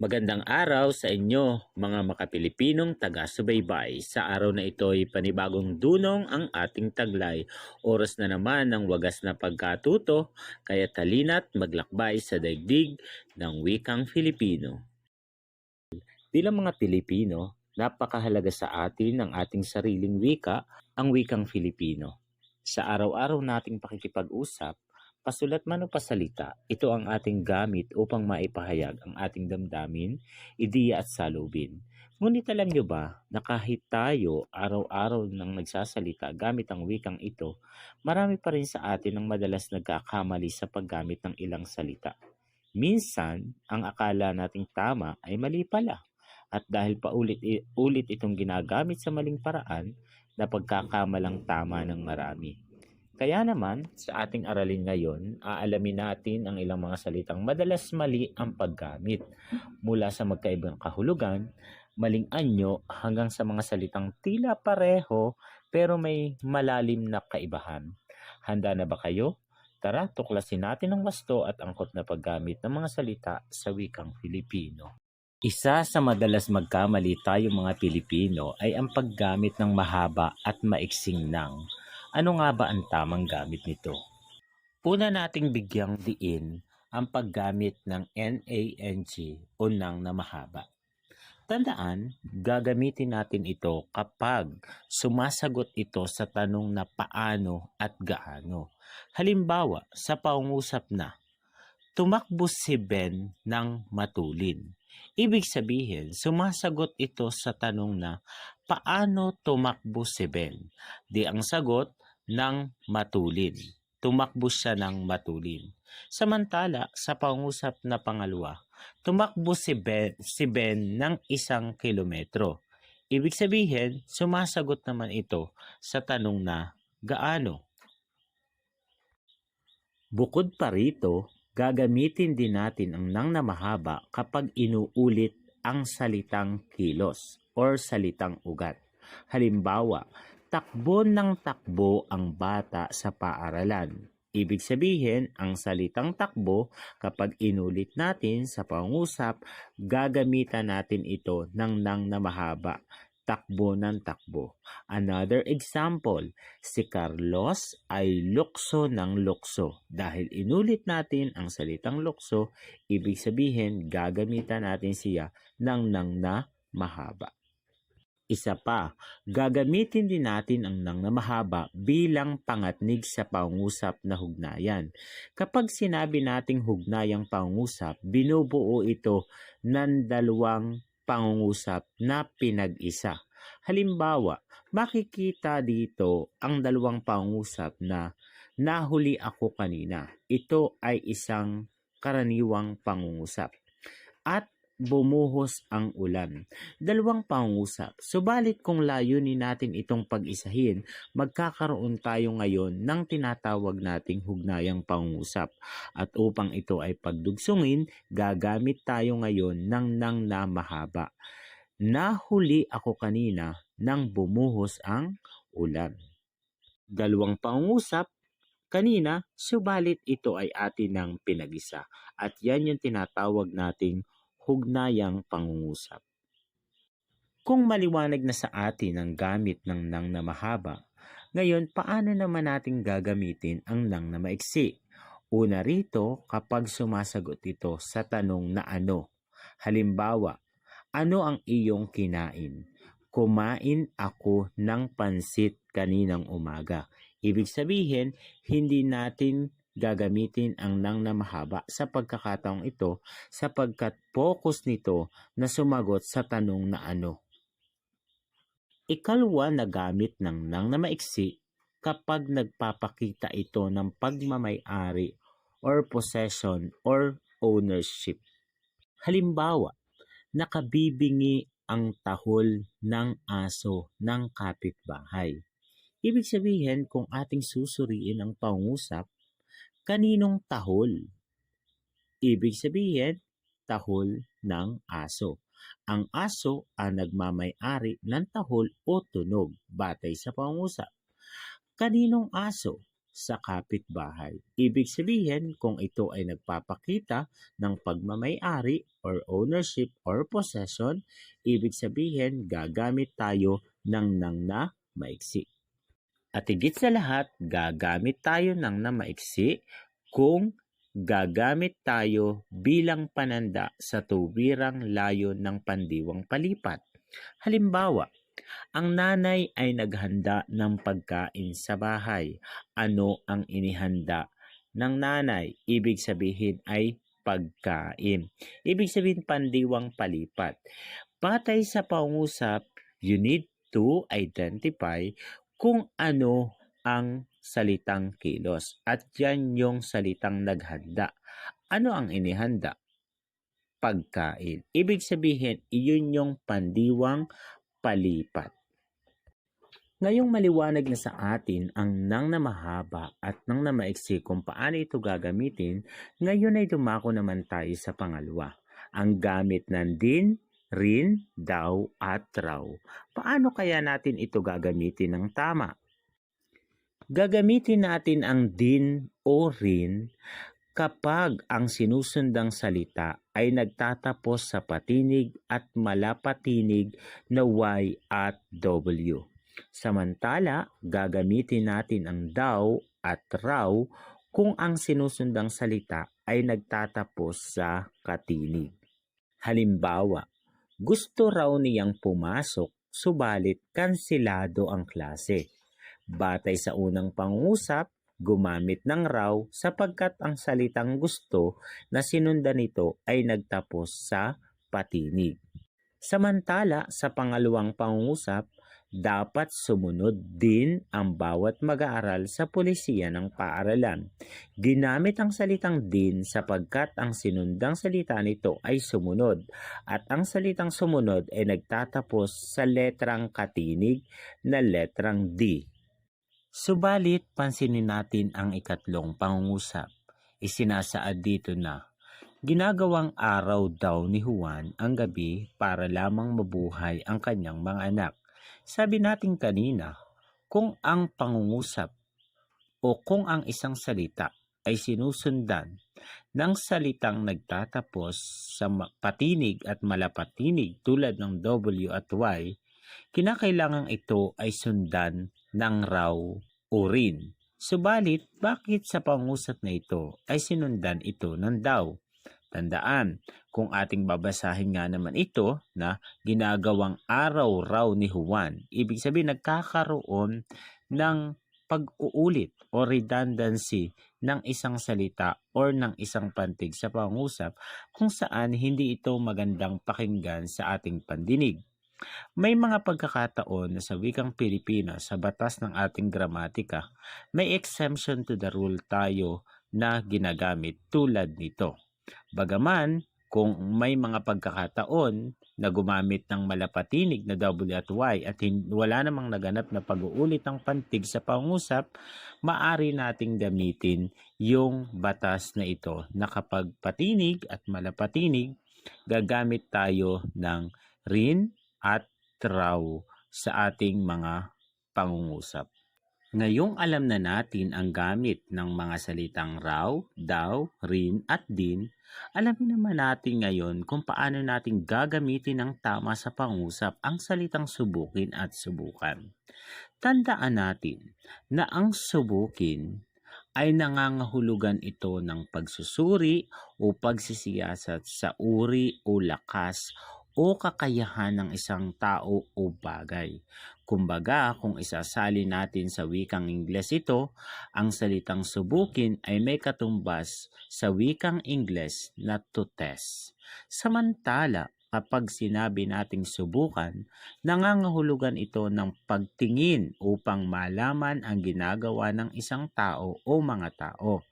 Magandang araw sa inyo mga makapilipinong taga-subaybay. Sa araw na ito ay panibagong dunong ang ating taglay. Oras na naman ng wagas na pagkatuto, kaya talina't maglakbay sa daigdig ng wikang Filipino. Bilang mga Pilipino, napakahalaga sa atin ang ating sariling wika, ang wikang Filipino. Sa araw-araw nating pakikipag-usap, Pasulat man o pasalita, ito ang ating gamit upang maipahayag ang ating damdamin, ideya at salubin. Ngunit alam nyo ba na kahit tayo araw-araw nang nagsasalita gamit ang wikang ito, marami pa rin sa atin ang madalas nagkakamali sa paggamit ng ilang salita. Minsan, ang akala nating tama ay mali pala. At dahil paulit-ulit itong ginagamit sa maling paraan, na pagkakamalang tama ng marami. Kaya naman, sa ating aralin ngayon, aalamin natin ang ilang mga salitang madalas mali ang paggamit. Mula sa magkaibang kahulugan, maling anyo hanggang sa mga salitang tila pareho pero may malalim na kaibahan. Handa na ba kayo? Tara, tuklasin natin ang wasto at angkot na paggamit ng mga salita sa wikang Filipino. Isa sa madalas magkamali tayo mga Pilipino ay ang paggamit ng mahaba at maiksing nang ano nga ba ang tamang gamit nito? Una nating bigyang diin ang paggamit ng NANG o nang na mahaba. Tandaan, gagamitin natin ito kapag sumasagot ito sa tanong na paano at gaano. Halimbawa, sa pangusap na, tumakbo si Ben ng matulin. Ibig sabihin, sumasagot ito sa tanong na paano tumakbo si Ben? Di ang sagot, ng matulin. Tumakbo siya ng matulin. Samantala, sa pangusap na pangalawa, tumakbo si Ben, si ben ng isang kilometro. Ibig sabihin, sumasagot naman ito sa tanong na gaano. Bukod pa rito, gagamitin din natin ang nang na mahaba kapag inuulit ang salitang kilos or salitang ugat. Halimbawa, takbo ng takbo ang bata sa paaralan. Ibig sabihin, ang salitang takbo, kapag inulit natin sa pangusap, gagamitan natin ito ng nang na mahaba. Takbo ng takbo. Another example, si Carlos ay lukso ng lukso. Dahil inulit natin ang salitang lukso, ibig sabihin, gagamitan natin siya ng nang na mahaba. Isa pa, gagamitin din natin ang nang na mahaba bilang pangatnig sa pangusap na hugnayan. Kapag sinabi nating hugnayang pangusap, binubuo ito ng dalawang pangungusap na pinag-isa. Halimbawa, makikita dito ang dalawang pangusap na nahuli ako kanina. Ito ay isang karaniwang pangungusap. At bumuhos ang ulan. Dalawang pangusap. Subalit kung layunin natin itong pag-isahin, magkakaroon tayo ngayon ng tinatawag nating hugnayang pangusap. At upang ito ay pagdugsungin, gagamit tayo ngayon ng nang na mahaba. Nahuli ako kanina nang bumuhos ang ulan. Dalawang pangusap kanina, subalit ito ay atin ng pinag-isa. At yan yung tinatawag nating hugnayang pangungusap. Kung maliwanag na sa atin ang gamit ng nang na mahaba, ngayon paano naman natin gagamitin ang nang na maiksi? Una rito kapag sumasagot ito sa tanong na ano. Halimbawa, ano ang iyong kinain? Kumain ako ng pansit kaninang umaga. Ibig sabihin, hindi natin gagamitin ang nang na mahaba sa pagkakataong ito sapagkat focus nito na sumagot sa tanong na ano. Ikalwa na gamit ng nang na maiksi kapag nagpapakita ito ng pagmamay-ari or possession or ownership. Halimbawa, nakabibingi ang tahol ng aso ng kapitbahay. Ibig sabihin kung ating susuriin ang pangusap, kaninong tahol? Ibig sabihin, tahol ng aso. Ang aso ang nagmamay-ari ng tahol o tunog batay sa pangusap. Kaninong aso? sa kapitbahay. Ibig sabihin, kung ito ay nagpapakita ng pagmamayari or ownership or possession, ibig sabihin gagamit tayo ng nang na maiksi. At higit sa lahat, gagamit tayo ng na maiksi kung gagamit tayo bilang pananda sa tuwirang layo ng pandiwang palipat. Halimbawa, ang nanay ay naghanda ng pagkain sa bahay. Ano ang inihanda ng nanay? Ibig sabihin ay pagkain. Ibig sabihin pandiwang palipat. Batay sa pangusap, you need to identify kung ano ang salitang kilos. At yan yung salitang naghanda. Ano ang inihanda? Pagkain. Ibig sabihin, iyon yung pandiwang palipat. Ngayong maliwanag na sa atin ang nang na mahaba at nang na maiksi kung paano ito gagamitin, ngayon ay dumako naman tayo sa pangalawa. Ang gamit ng din, rin, daw at raw. Paano kaya natin ito gagamitin ng tama? Gagamitin natin ang din o rin kapag ang sinusundang salita ay nagtatapos sa patinig at malapatinig na Y at W. Samantala, gagamitin natin ang daw at raw kung ang sinusundang salita ay nagtatapos sa katinig. Halimbawa, gusto raw niyang pumasok subalit kansilado ang klase. Batay sa unang pangusap, gumamit ng raw sapagkat ang salitang gusto na sinundan nito ay nagtapos sa patinig. Samantala, sa pangalawang pangusap, dapat sumunod din ang bawat mag-aaral sa pulisiya ng paaralan. Ginamit ang salitang din sapagkat ang sinundang salita nito ay sumunod at ang salitang sumunod ay nagtatapos sa letrang katinig na letrang D. Subalit, pansinin natin ang ikatlong pangungusap. Isinasaad dito na, Ginagawang araw daw ni Juan ang gabi para lamang mabuhay ang kanyang mga anak. Sabi natin kanina, kung ang pangungusap o kung ang isang salita ay sinusundan ng salitang nagtatapos sa patinig at malapatinig tulad ng W at Y, kinakailangan ito ay sundan ng raw o rin. Subalit, bakit sa pangusap na ito ay sinundan ito ng daw? Tandaan, kung ating babasahin nga naman ito na ginagawang araw raw ni Juan, ibig sabihin nagkakaroon ng pag-uulit o redundancy ng isang salita or ng isang pantig sa pangusap kung saan hindi ito magandang pakinggan sa ating pandinig. May mga pagkakataon na sa wikang Pilipino sa batas ng ating gramatika, may exemption to the rule tayo na ginagamit tulad nito. Bagaman, kung may mga pagkakataon na gumamit ng malapatinig na W at Y at wala namang naganap na pag-uulit ng pantig sa pangusap, maari nating gamitin yung batas na ito na kapag patinig at malapatinig, gagamit tayo ng rin at raw sa ating mga pangungusap. Ngayong alam na natin ang gamit ng mga salitang raw, daw, rin at din, alamin naman natin ngayon kung paano natin gagamitin ng tama sa pangusap ang salitang subukin at subukan. Tandaan natin na ang subukin ay nangangahulugan ito ng pagsusuri o pagsisiyasat sa uri o lakas o kakayahan ng isang tao o bagay. Kumbaga, kung isasali natin sa wikang Ingles ito, ang salitang subukin ay may katumbas sa wikang Ingles na to test. Samantala, kapag sinabi nating subukan, nangangahulugan ito ng pagtingin upang malaman ang ginagawa ng isang tao o mga tao.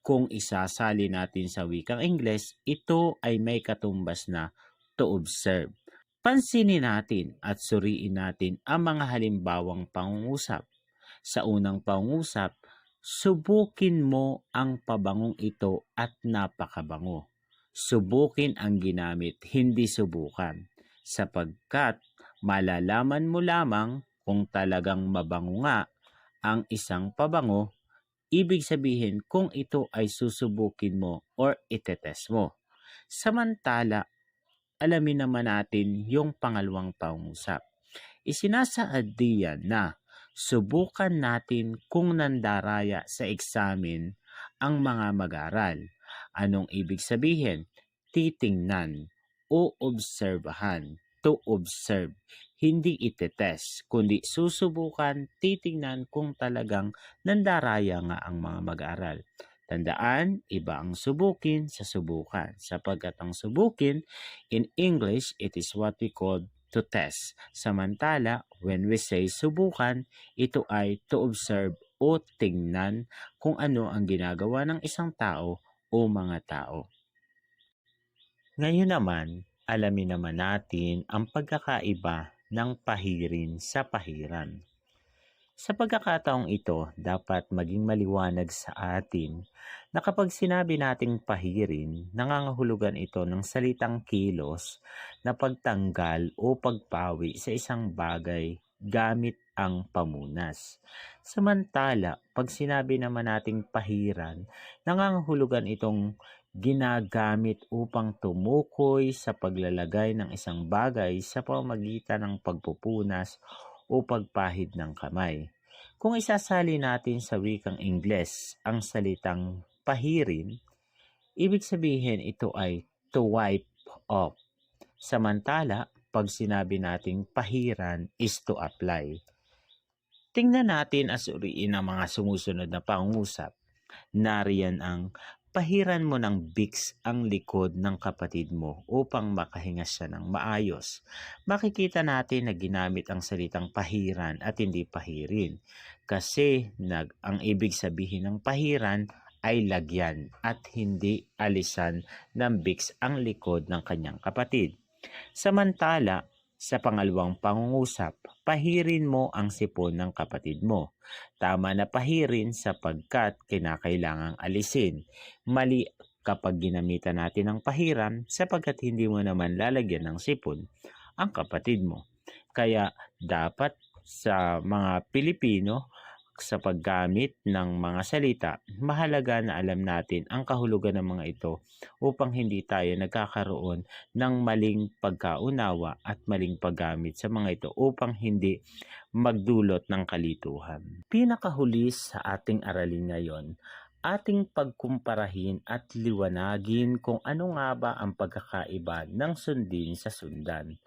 Kung isasali natin sa wikang Ingles, ito ay may katumbas na to observe. Pansinin natin at suriin natin ang mga halimbawang pangungusap. Sa unang pangungusap, subukin mo ang pabangong ito at napakabango. Subukin ang ginamit, hindi subukan, sapagkat malalaman mo lamang kung talagang mabango nga ang isang pabango ibig sabihin kung ito ay susubukin mo or itetest mo. Samantala, alamin naman natin yung pangalawang pangusap. Isinasaad diyan na subukan natin kung nandaraya sa eksamin ang mga mag-aral. Anong ibig sabihin? Titingnan o obserbahan. To observe. Hindi itetest, kundi susubukan, titingnan kung talagang nandaraya nga ang mga mag-aral. Tandaan, iba ang subukin sa subukan. Sapagkat ang subukin, in English, it is what we call to test. Samantala, when we say subukan, ito ay to observe o tingnan kung ano ang ginagawa ng isang tao o mga tao. Ngayon naman, alamin naman natin ang pagkakaiba ng pahirin sa pahiran. Sa pagkakataong ito, dapat maging maliwanag sa atin na kapag sinabi nating pahirin, nangangahulugan ito ng salitang kilos na pagtanggal o pagpawi sa isang bagay gamit ang pamunas. Samantala, pag sinabi naman nating pahiran, nangangahulugan itong ginagamit upang tumukoy sa paglalagay ng isang bagay sa pamagitan ng pagpupunas o pagpahid ng kamay. Kung isasali natin sa wikang Ingles ang salitang pahirin, ibig sabihin ito ay to wipe off. Samantala, pag sinabi nating pahiran is to apply. Tingnan natin at suriin ang mga sumusunod na pangusap. Nariyan ang pahiran mo ng Bix ang likod ng kapatid mo upang makahinga siya ng maayos. Makikita natin na ginamit ang salitang pahiran at hindi pahirin kasi nag, ang ibig sabihin ng pahiran ay lagyan at hindi alisan ng Bix ang likod ng kanyang kapatid. Samantala, sa pangalawang pangungusap, pahirin mo ang sipon ng kapatid mo. Tama na pahirin sapagkat kinakailangang alisin. Mali kapag ginamitan natin ng pahiran sapagkat hindi mo naman lalagyan ng sipon ang kapatid mo. Kaya dapat sa mga Pilipino sa paggamit ng mga salita, mahalaga na alam natin ang kahulugan ng mga ito upang hindi tayo nagkakaroon ng maling pagkaunawa at maling paggamit sa mga ito upang hindi magdulot ng kalituhan. Pinakahuli sa ating aralin ngayon, ating pagkumparahin at liwanagin kung ano nga ba ang pagkakaiba ng sundin sa sundan.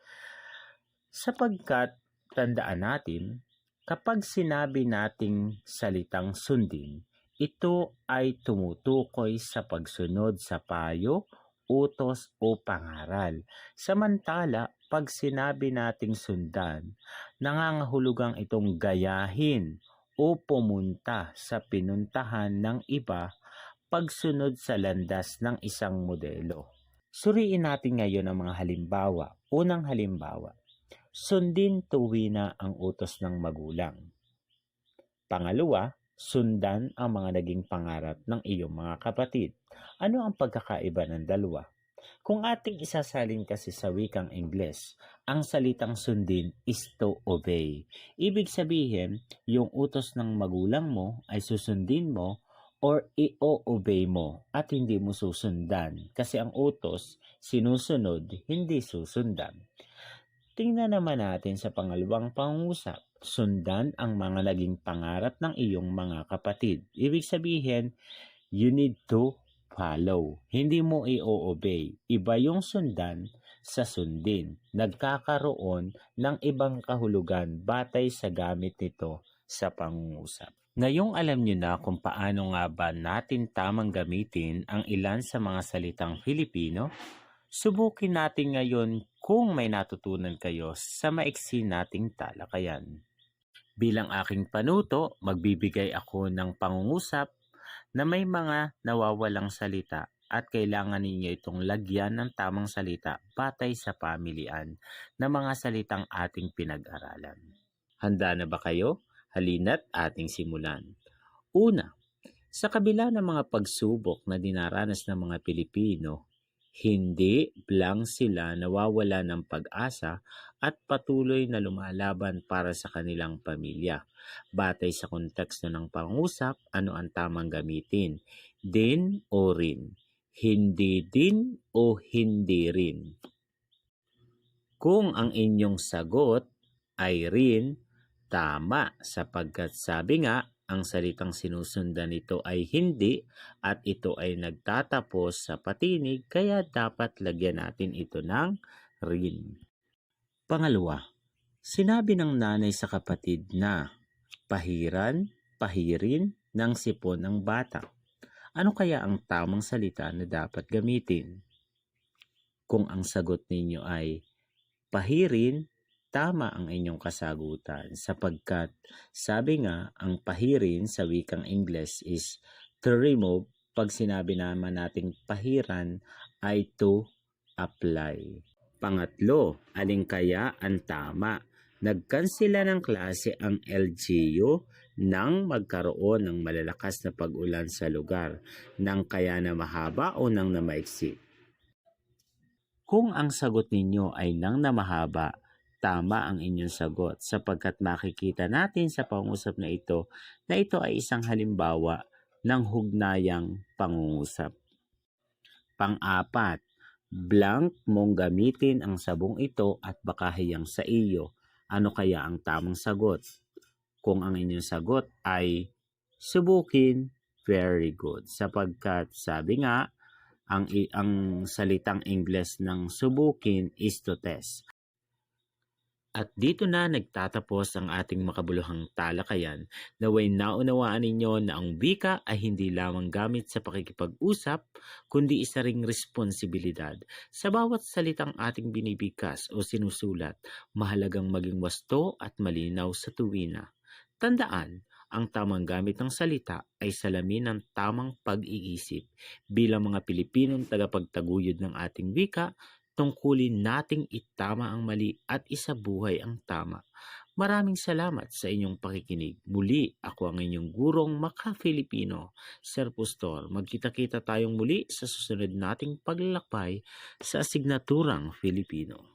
Sapagkat tandaan natin Kapag sinabi nating salitang sundin, ito ay tumutukoy sa pagsunod sa payo, utos o pangaral. Samantala, pag sinabi nating sundan, nangangahulugang itong gayahin o pumunta sa pinuntahan ng iba pagsunod sa landas ng isang modelo. Suriin natin ngayon ang mga halimbawa. Unang halimbawa, sundin tuwi na ang utos ng magulang. Pangalawa, sundan ang mga naging pangarap ng iyong mga kapatid. Ano ang pagkakaiba ng dalawa? Kung ating isasalin kasi sa wikang Ingles, ang salitang sundin is to obey. Ibig sabihin, yung utos ng magulang mo ay susundin mo or i-obey mo at hindi mo susundan kasi ang utos sinusunod, hindi susundan. Tingnan naman natin sa pangalawang pangusap. Sundan ang mga naging pangarap ng iyong mga kapatid. Ibig sabihin, you need to follow. Hindi mo i-obey. Iba yung sundan sa sundin. Nagkakaroon ng ibang kahulugan batay sa gamit nito sa pangungusap. Ngayong alam nyo na kung paano nga ba natin tamang gamitin ang ilan sa mga salitang Filipino, Subukin natin ngayon kung may natutunan kayo sa maiksi nating talakayan. Bilang aking panuto, magbibigay ako ng pangungusap na may mga nawawalang salita at kailangan ninyo itong lagyan ng tamang salita batay sa pamilian na mga salitang ating pinag-aralan. Handa na ba kayo? Halina't ating simulan. Una, sa kabila ng mga pagsubok na dinaranas ng mga Pilipino Hindi lang sila nawawala ng pag-asa at patuloy na lumalaban para sa kanilang pamilya. Batay sa konteksto ng pangusap, ano ang tamang gamitin? Din o rin? Hindi din o hindi rin? Kung ang inyong sagot ay rin, tama sapagkat sabi nga, ang salitang sinusundan nito ay hindi at ito ay nagtatapos sa patinig kaya dapat lagyan natin ito ng rin. Pangalawa, sinabi ng nanay sa kapatid na pahiran, pahirin ng sipon ng bata. Ano kaya ang tamang salita na dapat gamitin? Kung ang sagot ninyo ay pahirin, tama ang inyong kasagutan sapagkat sabi nga ang pahirin sa wikang Ingles is to remove. Pag sinabi naman nating pahiran ay to apply. Pangatlo, alin kaya ang tama? Nagkansila ng klase ang LGU nang magkaroon ng malalakas na pag-ulan sa lugar, nang kaya na mahaba o nang na maiksi. Kung ang sagot ninyo ay nang na mahaba, tama ang inyong sagot sapagkat makikita natin sa pangusap na ito na ito ay isang halimbawa ng hugnayang pangungusap. Pang-apat, blank mong gamitin ang sabong ito at baka hiyang sa iyo. Ano kaya ang tamang sagot? Kung ang inyong sagot ay subukin, very good. Sapagkat sabi nga, ang, ang salitang Ingles ng subukin is to test. At dito na nagtatapos ang ating makabuluhang talakayan naway naunawaan ninyo na ang wika ay hindi lamang gamit sa pakikipag-usap kundi isa ring responsibilidad. Sa bawat salitang ating binibigkas o sinusulat, mahalagang maging wasto at malinaw sa tuwina. Tandaan, ang tamang gamit ng salita ay salamin ng tamang pag-iisip. Bilang mga Pilipinong tagapagtaguyod ng ating wika, tungkulin nating itama ang mali at isabuhay ang tama. Maraming salamat sa inyong pakikinig. Muli, ako ang inyong gurong maka-Filipino, Sir Pustor. Magkita-kita tayong muli sa susunod nating paglalakbay sa asignaturang Filipino.